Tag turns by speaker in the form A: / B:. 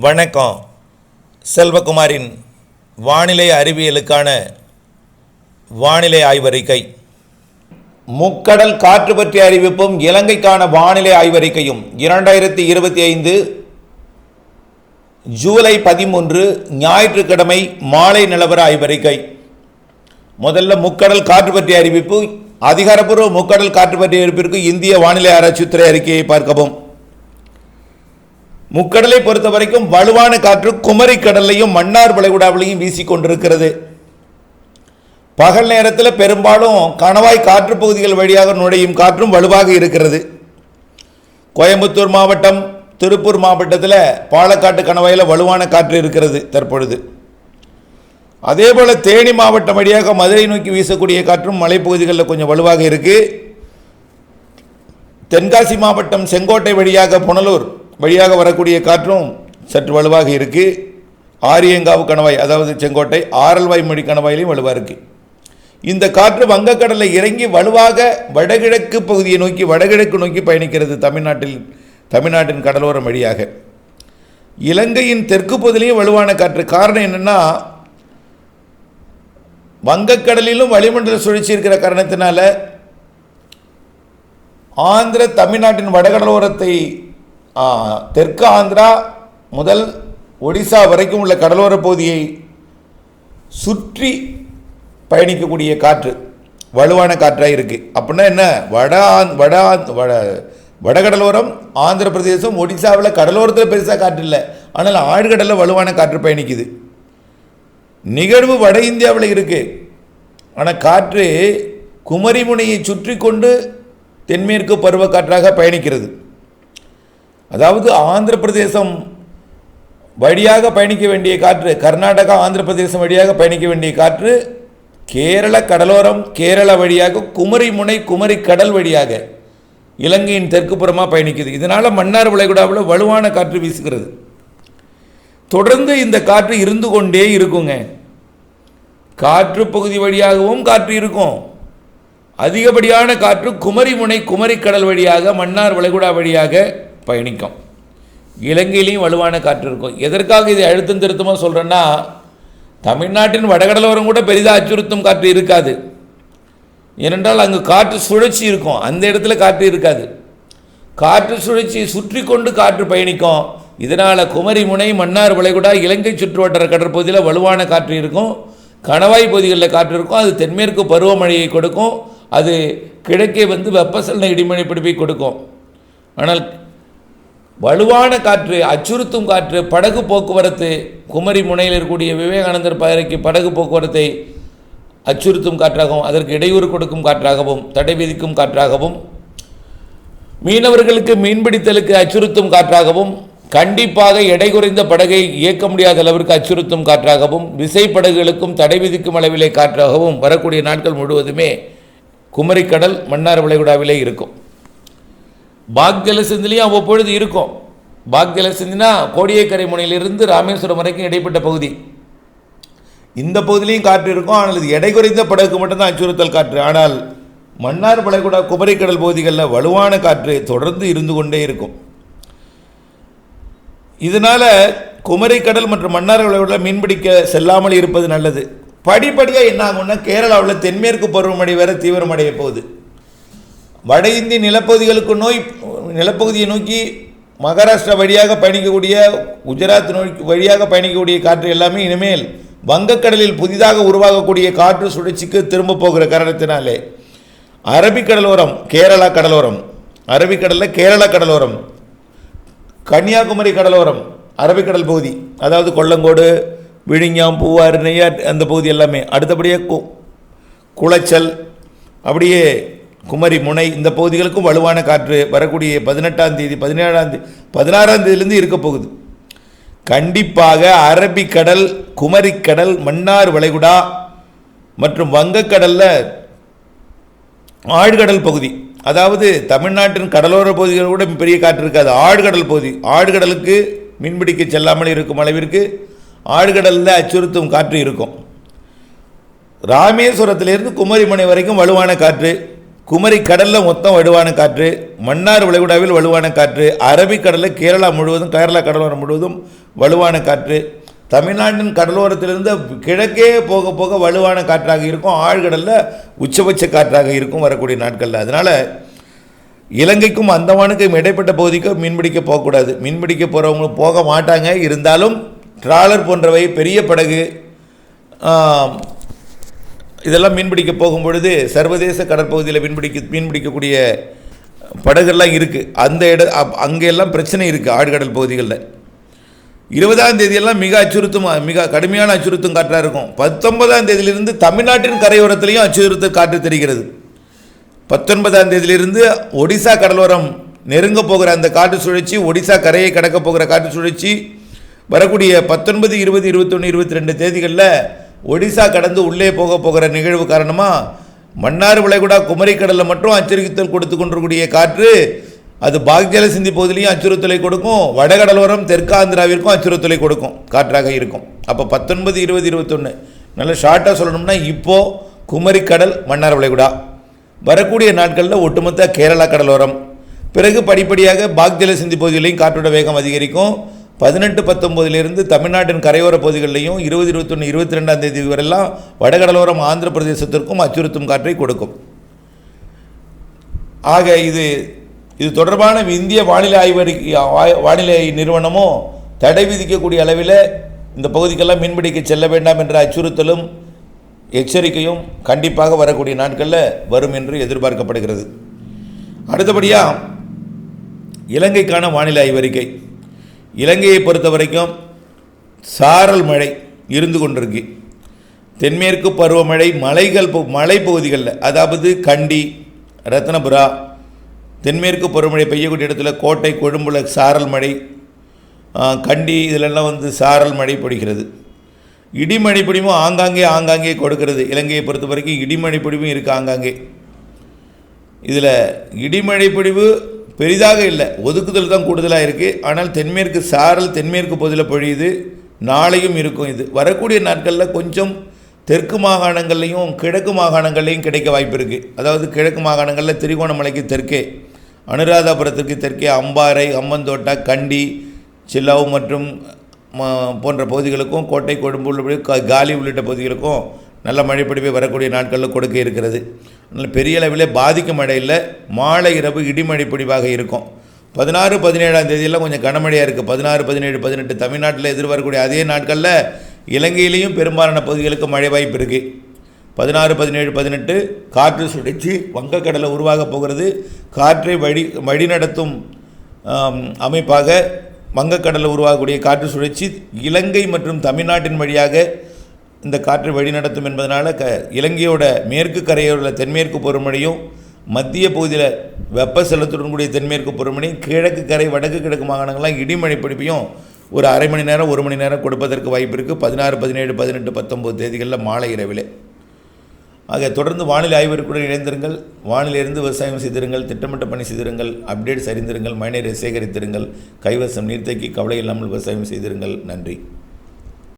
A: வணக்கம். செல்வகுமாரின் வானிலை அறிவியலுக்கான வானிலை ஆய்வறிக்கை. முக்கடல் காற்று பற்றிய அறிவிப்பும் இலங்கைக்கான வானிலை ஆய்வறிக்கையும் இரண்டாயிரத்தி இருபத்தி ஐந்து ஜூலை பதிமூன்று ஞாயிற்றுக்கிழமை மாலை நிலவர ஆய்வறிக்கை. முதல்ல முக்கடல் காற்று பற்றிய அறிவிப்பு அதிகாரப்பூர்வ முக்கடல் காற்று பற்றிய அறிவிப்பிற்கு இந்திய வானிலை ஆராய்ச்சித்துறை அறிக்கையை பார்க்கவும். முக்கடலை பொறுத்த வரைக்கும் வலுவான காற்று குமரி கடல்லையும் மன்னார் வளைகுடாவிலையும் வீசிக்கொண்டிருக்கிறது பகல் நேரத்தில் பெரும்பாலும் கணவாய் காற்று பகுதிகள் வழியாக நுழையும் காற்றும் வலுவாக இருக்கிறது. கோயம்புத்தூர் மாவட்டம் திருப்பூர் மாவட்டத்தில் பாலக்காட்டு கணவாயில் வலுவான காற்று இருக்கிறது தற்பொழுது. அதே போல் தேனி மாவட்டம் வழியாக மதுரை நோக்கி வீசக்கூடிய காற்றும் மலைப்பகுதிகளில் கொஞ்சம் வலுவாக இருக்குது தென்காசி மாவட்டம் செங்கோட்டை வழியாக புனலூர் வழியாக வரக்கூடிய காற்றும் சற்று வலுவாக இருக்குது ஆரியங்காவு கணவாய் அதாவது செங்கோட்டை ஆரல்வாய் மொழி கணவாயிலையும் வலுவாக இருக்குது இந்த காற்று வங்கக்கடலில் இறங்கி வலுவாக வடகிழக்கு பகுதியை நோக்கி வடகிழக்கு நோக்கி பயணிக்கிறது தமிழ்நாட்டில் தமிழ்நாட்டின் கடலோரம் வழியாக இலங்கையின் தெற்கு பகுதியிலையும் வலுவான காற்று. காரணம் என்னென்னா வங்கக்கடலிலும் வளிமண்டல சுழற்சி இருக்கிற காரணத்தினால ஆந்திர தமிழ்நாட்டின் வடகடலோரத்தை தெற்கு ஆந்திரா முதல் ஒடிசா வரைக்கும் உள்ள கடலோர பகுதியை சுற்றி பயணிக்கக்கூடிய காற்று வலுவான காற்றாக இருக்குது அப்படின்னா என்ன? வட ஆந்- வட ஆந்- வட வடகடலோரம் ஆந்திர பிரதேசம் ஒடிசாவில் கடலோரத்தில் பெருசாக காற்று இல்லை. ஆனால் ஆழ்கடலில் வலுவான காற்று பயணிக்குது. நிகழ்வு வட இந்தியாவில் இருக்குது ஆனால் காற்று குமரிமுனையை சுற்றி கொண்டு தென்மேற்கு பருவக்காற்றாக பயணிக்கிறது. அதாவது ஆந்திர பிரதேசம் வழியாக பயணிக்க வேண்டிய காற்று கர்நாடகா ஆந்திர பிரதேசம் வழியாக பயணிக்க வேண்டிய காற்று கேரள கடலோரம் கேரளா வழியாக குமரி முனை குமரி கடல் வழியாக இலங்கையின் தெற்கு புறமாக பயணிக்குது. இதனால் மன்னார் வளைகுடாவில் வலுவான காற்று வீசுகிறது. தொடர்ந்து இந்த காற்று இருந்து கொண்டே இருக்குங்க. காற்று பகுதி வழியாகவும் காற்று இருக்கும். அதிகப்படியான காற்று குமரி முனை குமரி கடல் வழியாக மன்னார் வளைகுடா வழியாக பயணிக்கும். இலங்கையிலையும் வலுவான காற்று இருக்கும். எதற்காக இதை அழுத்தம் திருத்தமாக சொல்கிறேன்னா தமிழ்நாட்டின் வடகடலோரம் கூட பெரிதாக அச்சுறுத்தும் காற்று இருக்காது. ஏனென்றால் அங்கு காற்று சுழற்சி இருக்கும். அந்த இடத்துல காற்று இருக்காது. காற்று சுழற்சியை சுற்றி கொண்டு காற்று பயணிக்கும். இதனால் குமரி முனை மன்னார் வளைகுடா இலங்கை சுற்றுவட்டார கடற்பகுதியில் வலுவான காற்று இருக்கும். கணவாய் பகுதிகளில் காற்று இருக்கும். அது தென்மேற்கு பருவமழையை கொடுக்கும். அது கிழக்கே வந்து வெப்பசலன இடிமழை பிடிப்பை கொடுக்கும். ஆனால் வலுவான காற்று அச்சுறுத்தும் காற்று படகு போக்குவரத்து குமரி முனையில் இருக்கக்கூடிய விவேகானந்தர் பாறைக்கு படகு போக்குவரத்தை அச்சுறுத்தும் காற்றாகவும் அதற்கு இடையூறு கொடுக்கும் காற்றாகவும் தடை விதிக்கும் காற்றாகவும் மீனவர்களுக்கு மீன்பிடித்தலுக்கு அச்சுறுத்தும் காற்றாகவும் கண்டிப்பாக எடை குறைந்த படகை இயக்க முடியாத அளவிற்கு அச்சுறுத்தும் காற்றாகவும் விசைப்படகுகளுக்கும் தடை விதிக்கும் அளவிலே காற்றாகவும் வரக்கூடிய நாட்கள் முழுவதுமே குமரிக்கடல் மன்னார் வளைகுடாவிலே இருக்கும். பாக்யலசிந்திலையும் அவ்வப்பொழுது இருக்கும். பாக்யலசிந்தினா கோடியக்கரை முனையிலிருந்து ராமேஸ்வரம் வரைக்கும் இடைப்பட்ட பகுதி. இந்த பகுதியிலையும் காற்று இருக்கும். ஆனால் இது எடை குறைந்த படகுக்கு மட்டும்தான் அச்சுறுத்தல் காற்று. ஆனால் மன்னார் வளைகுடா குமரிக்கடல் பகுதிகளில் வலுவான காற்று தொடர்ந்து இருந்து கொண்டே இருக்கும். இதனால் குமரிக்கடல் மற்றும் மன்னார் வளைகுடா மீன்பிடிக்க செல்லாமல் இருப்பது நல்லது. படிப்படியாக என்ன ஆகும்னா கேரளாவில் தென்மேற்கு பருவமழை வேறு தீவிரமடைய போகுது. வட இந்திய நிலப்பகுதிகளுக்கு நோய் நிலப்பகுதியை நோக்கி மகாராஷ்டிரா வழியாக பயணிக்கக்கூடிய குஜராத் நோக்கி வழியாக பயணிக்கக்கூடிய காற்று எல்லாமே இனிமேல் வங்கக்கடலில் புதிதாக உருவாகக்கூடிய காற்று சுழற்சிக்கு திரும்ப போகிற காரணத்தினாலே. அரபிக்கடலோரம் கேரளா கடலோரம் அரபிக்கடலில் கேரளா கடலோரம் கன்னியாகுமரி கடலோரம் அரபிக்கடல் பகுதி அதாவது கொல்லங்கோடு விழிஞாம் பூவார் நெய்யார் அந்த பகுதி எல்லாமே. அடுத்தபடியாக கு குளச்சல் அப்படியே குமரி முனை இந்த பகுதிகளுக்கும் வலுவான காற்று வரக்கூடிய பதினெட்டாம் தேதி பதினேழாம் தேதி பதினாறாம் தேதியிலேருந்து இருக்க போகுது. கண்டிப்பாக அரபிக்கடல் குமரிக்கடல் மன்னார் வளைகுடா மற்றும் வங்கக்கடலில் ஆழ்கடல் பகுதி அதாவது தமிழ்நாட்டின் கடலோர பகுதிகள் கூட பெரிய காற்று இருக்காது. ஆழ்கடல் பகுதி ஆழ்கடலுக்கு மீன்பிடிக்க செல்லாமல் இருக்கும் அளவிற்கு ஆழ்கடலில் அச்சுறுத்தும் காற்று இருக்கும். ராமேஸ்வரத்திலிருந்து குமரிமனை வரைக்கும் வலுவான காற்று குமரி கடலில் மொத்தம் வலுவான காற்று மன்னார் வளைகுடாவில் வலுவான காற்று அரபிக்கடலில் கேரளா முழுவதும் கேரளா கடலோரம் முழுவதும் வலுவான காற்று. தமிழ்நாட்டின் கடலோரத்திலிருந்து கிழக்கே போக போக வலுவான காற்றாக இருக்கும் ஆழ்கடலில் உச்சபட்ச காற்றாக இருக்கும் வரக்கூடிய நாட்களில். அதனால் இலங்கைக்கும் அந்தமானுக்கும் இடைப்பட்ட பகுதிக்கும் மீன்பிடிக்க போகக்கூடாது. மீன்பிடிக்க போகிறவங்களும் போக மாட்டாங்க. இருந்தாலும் ட்ராலர் போன்றவை பெரிய படகு இதெல்லாம் மீன்பிடிக்க போகும் பொழுது சர்வதேச கடற்பகுதியில் மீன்பிடிக்க மீன்பிடிக்கக்கூடிய படகுகள்லாம் இருக்குது அந்த இட அப்- அங்கெல்லாம் பிரச்சனை இருக்குது ஆழ்கடல் பகுதிகளில். இருபதாம் தேதியெல்லாம் மிக அச்சுறுத்தும் மிக கடுமையான அச்சுறுத்தும் காற்றாக இருக்கும். பத்தொன்பதாம் தேதியிலிருந்து தமிழ்நாட்டின் கரையோரத்துலேயும் அச்சுறுத்த காற்று தெரிகிறது. பத்தொன்பதாம் தேதியிலிருந்து ஒடிசா கடலோரம் நெருங்க போகிற அந்த காற்று சுழற்சி ஒடிசா கரையை கடக்க போகிற காற்று சுழற்சி வரக்கூடிய பத்தொன்பது இருபது இருபத்தொன்று இருபத்தி ரெண்டு தேதிகளில் ஒடிசா கடந்து உள்ளே போக போகிற நிகழ்வு காரணமாக மன்னார் விளைகுடா குமரி கடலில் மட்டும் அச்சுறுத்தல் கொடுத்து கொண்டிருக்கூடிய காற்று அது பாக்ஜல சிந்தி பகுதியிலையும் அச்சுறுத்தலை கொடுக்கும் வடகடலோரம் தெற்காந்திராவிற்கும் அச்சுறுத்தலை கொடுக்கும் காற்றாக இருக்கும். அப்போ பத்தொன்பது இருபது இருபத்தொன்று நல்ல ஷார்ட்டாக சொல்லணும்னா இப்போது குமரிக்கடல் மன்னார் விளைகுடா. வரக்கூடிய நாட்களில் ஒட்டுமொத்த கேரளா கடலோரம். பிறகு படிப்படியாக பாக்ஜல சிந்தி பகுதியிலையும் காற்றோட வேகம் அதிகரிக்கும். பதினெட்டு பத்தொம்போதிலிருந்து தமிழ்நாட்டின் கரையோர பகுதிகளிலையும் இருபது இருபத்தொன்று இருபத்தி ரெண்டாம் தேதி வரையெல்லாம் வடகடலோரம் ஆந்திர பிரதேசத்திற்கும் அச்சுறுத்தும் காற்றை கொடுக்கும். ஆக இது இது தொடர்பான இந்திய வானிலை ஆய்வறிக்கை வானிலை நிறுவனமும் தடை விதிக்கக்கூடிய அளவில் இந்த பகுதிக்கெல்லாம் மீன்பிடிக்க செல்ல வேண்டாம் என்ற அச்சுறுத்தலும் எச்சரிக்கையும் கண்டிப்பாக வரக்கூடிய நாட்களில் வரும் என்று எதிர்பார்க்கப்படுகிறது. அடுத்தபடியாக இலங்கைக்கான வானிலை ஆய்வறிக்கை இலங்கையை பொறுத்த வரைக்கும் சாரல் மழை இருந்து கொண்டிருக்கு. தென்மேற்கு பருவமழை மலைகள் மலைப்பகுதிகளில் அதாவது கண்டி ரத்னபுரா தென்மேற்கு பருவமழை பெய்யக்கூடிய இடத்துல கோட்டை கொழும்புல சாரல் மழை கண்டி இதிலெல்லாம் வந்து சாரல் மழை பிடிக்கிறது. இடிமழை பிடிவும் ஆங்காங்கே ஆங்காங்கே கொடுக்கிறது. இலங்கையை பொறுத்த வரைக்கும் இடிமழை பிடிவும் இருக்குது ஆங்காங்கே. இதில் இடிமழை பிடிவு பெரிதாக இல்லை. ஒதுக்குதல் தான் கூடுதலாக இருக்குது ஆனால் தென்மேற்கு சாரல் தென்மேற்கு பகுதியில் பொழியுது. நாளையும் இருக்கும் இது. வரக்கூடிய நாட்களில் கொஞ்சம் தெற்கு மாகாணங்கள்லையும் கிழக்கு மாகாணங்கள்லையும் கிடைக்க வாய்ப்பு இருக்குது அதாவது கிழக்கு மாகாணங்களில் திரிகோணமலைக்கு தெற்கே அனுராதபுரத்திற்கு தெற்கே அம்பாறை அம்மந்தோட்டா கண்டி சில்லாவு மற்றும் போன்ற பகுதிகளுக்கும் கோட்டை கொடும்பு காலி உள்ளிட்ட பகுதிகளுக்கும் நல்ல மழைப்பொழிவை வரக்கூடிய நாட்களில் கொடுக்க இருக்கிறது. பெரிய அளவில் பாதிக்கும் மழை மாலை இரவு இடிமழை பொடிவாக இருக்கும். பதினாறு பதினேழாம் தேதியெல்லாம் கொஞ்சம் கனமழையாக இருக்குது பதினாறு பதினேழு பதினெட்டு தமிழ்நாட்டில் எதிர்பார்க்கக்கூடிய அதே நாட்களில் இலங்கையிலையும் பெரும்பாலான பகுதிகளுக்கு மழை வாய்ப்பு இருக்குது பதினாறு பதினேழு பதினெட்டு காற்று சுழற்சி வங்கக்கடலை உருவாக போகிறது. காற்றை வழி வழிநடத்தும் அமைப்பாக வங்கக்கடலில் உருவாகக்கூடிய காற்று சுழற்சி இலங்கை மற்றும் தமிழ்நாட்டின் வழியாக இந்த காற்று வழிநடத்தும் என்பதனால் க இலங்கையோட மேற்கு கரையோரில் தென்மேற்கு பருவமழையும் மத்திய பகுதியில் வெப்ப செலுத்துடன் கூடிய தென்மேற்கு பருவமழையும் கிழக்கு கரை வடக்கு கிழக்கு மாகாணங்கள்லாம் இடிமழை பிடிப்பையும் ஒரு அரை மணி நேரம் ஒரு மணி நேரம் கொடுப்பதற்கு வாய்ப்பு இருக்குது பதினாறு பதினேழு பதினெட்டு பத்தொம்போது தேதிகளில் மாலை இரவிலே. ஆக தொடர்ந்து வானிலை ஆய்வருக்குடன் இணைந்திருங்கள். வானிலிருந்து விவசாயம் செய்திருங்கள் திட்டமிட்ட பணி செய்திருங்கள் அப்டேட்ஸ் அறிந்திருங்கள் மழைநீரை சேகரித்திருங்கள் கைவசம் நீர்த்தேக்கி கவலை இல்லாமல் விவசாயம் செய்திருங்கள். நன்றி.